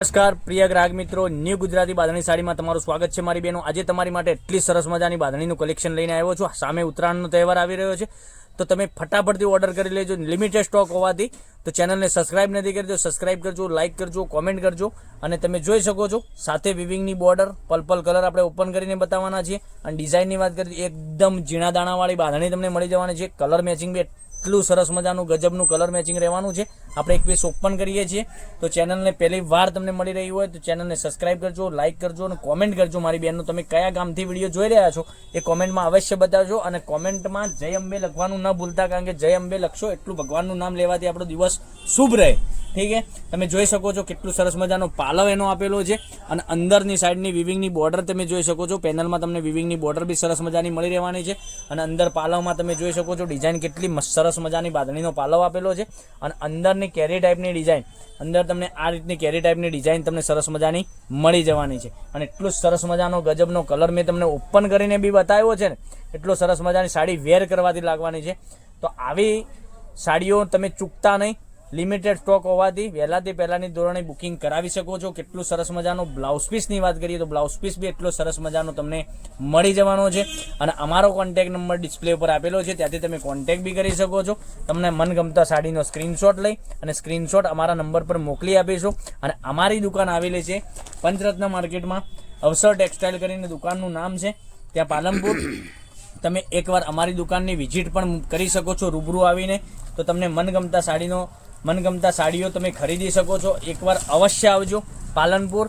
નમસ્કાર, પ્રિય ગ્રાહક મિત્રો ન્યૂ ગુજરાતી બાંધણી સાડીમાં તમારું સ્વાગત છે મારી બહેનો આજે તમારી માટે એટલી સરસ મજાની બાંધણીનું કલેક્શન લઈને આવ્યો છું. સામે ઉત્તરાયણનો તહેવાર આવી રહ્યો છે. તો તમે ફટાફટથી ઓર્ડર કરી લેજો. લિમિટેડ સ્ટોક હોવાથી તો ચેનલને સબસ્ક્રાઇબ નથી કરજો. સબસ્ક્રાઇબ કરજો લાઇક કરજો કોમેન્ટ કરજો. અને તમે જોઈ શકો છો, સાથે વિવિંગની બોર્ડર પર્પલ કલર આપણે ઓપન કરીને બતાવવાના છીએ. અને ડિઝાઇનની વાત કરીએ એકદમ ઝીણા દાણાવાળી બાંધણી તમને મળી જવાની છે. કલર મેચિંગ બી એટલું સરસ મજાનું ગજબનું કલર મેચિંગ રહેવાનું છે. આપણે એક પીસ ઓપન કરીએ છીએ. તો ચેનલને પહેલી વાર તમને મળી રહી હોય તો ચેનલને સબસ્ક્રાઇબ કરજો લાઇક કરજો અને કોમેન્ટ કરજો. મારી બહેનનું તમે કયા ગામથી વીડિયો જોઈ રહ્યા છો એ કોમેન્ટમાં અવશ્ય બતાવજો અને કોમેન્ટમાં જય અંબે લખવાનું ન ભૂલતા, કારણ કે જય અંબે લખશો એટલું ભગવાનનું નામ લેવાથી આપણો દિવસ શુભ રહે. ઠીક છે? તમે જોઈ શકો છો કેટલું સરસ મજાનો પાલવ એનો આપેલો છે અને અંદરની સાઈડની વિવિંગની બોર્ડર તમે જોઈ શકો છો. પેનલમાં તમને વિવિંગની બોર્ડર બી સરસ મજાની મળી રહેવાની છે અને અંદર પાલવમાં તમે જોઈ શકો છો ડિઝાઇન કેટલી સરસ મજાની બાંધણીનો પાલવ આપેલો છે અને અંદરની કેરી ટાઈપની ડિઝાઇન અંદર તમને આ રીતની કેરી ટાઈપની ડિઝાઇન તમને સરસ મજાની મળી જવાની છે. અને એટલું સરસ મજાનો ગજબનો કલર મેં તમને ઓપન કરીને બી બતાવ્યો છે ને, એટલો સરસ મજાની સાડી વેર કરવાથી લાગવાની છે. તો આવી સાડીઓ તમે ચૂકતા નહીં લિમિટેડ સ્ટોક હોવાથી વહેલાથી પહેલાંની ધોરણે બુકિંગ કરાવી શકો છો. કેટલું સરસ મજાનો બ્લાઉઝ પીસની વાત કરીએ તો બ્લાઉઝ પીસ બી એટલો સરસ મજાનો તમને મળી જવાનો છે. અને અમારો કોન્ટેક નંબર ડિસ્પ્લે ઉપર આપેલો છે. ત્યાંથી તમે કોન્ટેક બી કરી શકો છો. તમને મનગમતા સાડીનો સ્ક્રીનશોટ લઈ અને સ્ક્રીનશોટ અમારા નંબર પર મોકલી આપીશું. અને અમારી દુકાન આવેલી છે પંચરત્ન માર્કેટમાં અવસર ટેક્સટાઇલ કરીને દુકાનનું નામ છે. ત્યાં પાલનપુર. તમે એકવાર અમારી દુકાનની વિઝિટ પણ કરી શકો છો રૂબરૂ આવીને. તો તમને મનગમતા સાડીનો મનગમતા સાડીઓ તમે ખરીદી શકો છો. એકવાર અવશ્ય આવજો. પાલનપુર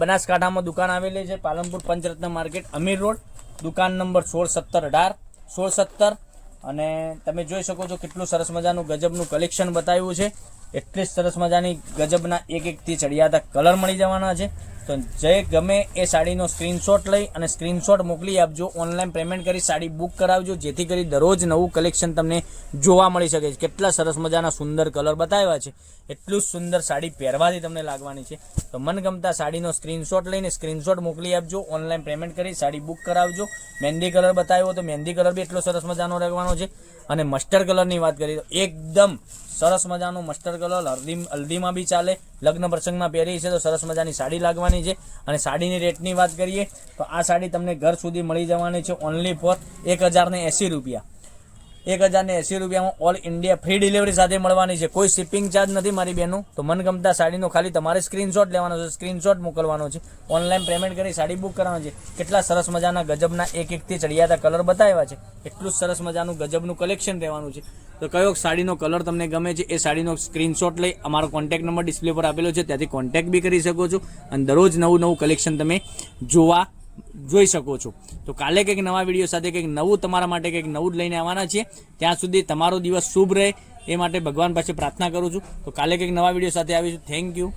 બનાસકાંઠામાં દુકાન આવેલી છે. Palanpur Pancharatna market, Amir road. દુકાન નંબર સોળ સત્તર અઢાર. સોળ સત્તર. અને તમે જોઈ શકો છો કેટલું સરસ મજાનું ગજબનું કલેક્શન બતાવ્યું છે. એટલી જ સરસ મજાની ગજબના એક એકથી ચડિયાતા કલર મળી જવાના છે. તો જે ગમે એ સાડીનો સ્ક્રીનશોટ લઈ અને સ્ક્રીનશોટ મોકલી આપજો. ઓનલાઈન પેમેન્ટ કરી સાડી બુક કરાવજો, જેથી કરી દરરોજ નવું કલેક્શન તમને જોવા મળી શકે છે. કેટલા સરસ મજાના સુંદર કલર બતાવ્યા છે. એટલું જ સુંદર સાડી પહેરવાથી તમને લાગવાની છે. તો મનગમતા સાડીનો સ્ક્રીનશોટ લઈને સ્ક્રીનશોટ મોકલી આપજો. ઓનલાઈન પેમેન્ટ કરી સાડી બુક કરાવજો. મહેંદી કલર બતાવ્યો તો મહેંદી કલર બી એટલો સરસ મજાનો રહેવાનો છે. અને મસ્ટર્ડ કલરની વાત કરીએ તો એકદમ સરસ મજાનો મસ્ટર્ડ કલર હલ્દી, હલ્દીમાં બી ચાલે, લગ્ન પ્રસંગમાં પહેરી છે તો સરસ મજાની સાડી લાગવાની છે. અને સાડીની રેટની વાત કરીએ તો આ સાડી તમને ઘર સુધી મળી જવાની છે ઓનલી ફોર એક હજારને એંસી રૂપિયા. એક હજાર ને એંસી રૂપિયામાં ઓલ ઇન્ડિયા ફ્રી ડિલિવરી સાથે મળવાની છે. કોઈ શિપિંગ ચાર્જ નથી મારી બેનનું. તો મનગમતા સાડીનો ખાલી તમારે સ્ક્રીનશોટ લેવાનો છે. સ્ક્રીનશોટ મોકલવાનો છે. ઓનલાઈન પેમેન્ટ કરી સાડી બુક કરવાની છે. કેટલા સરસ મજાના ગજબના એક એકથી ચડિયાતા કલર બતાવ્યા છે. એટલું જ સરસ મજાનું ગજબનું કલેક્શન રહેવાનું છે. તો કયો સાડીનો કલર તમને ગમે છે એ સાડીનો સ્ક્રીનશોટ લઈ અમારો કોન્ટેક્ટ નંબર ડિસ્પ્લે પર આપેલો છે. ત્યાંથી કોન્ટેક્ટ બી કરી શકો છો. અને દરરોજ નવું નવું કલેક્શન તમે જોવા જોઈ શકો છો. તો કાલે કંઈક નવા વીડિયો સાથે કંઈક નવું તમારા માટે કંઈક નવું જ લઈને આવવાના છીએ. ત્યાં સુધી તમારો દિવસ શુભ રહે. એ માટે ભગવાન પાસે પ્રાર્થના કરું છું. તો કાલે કંઈક નવા વીડિયો સાથે આવીશું. Thank you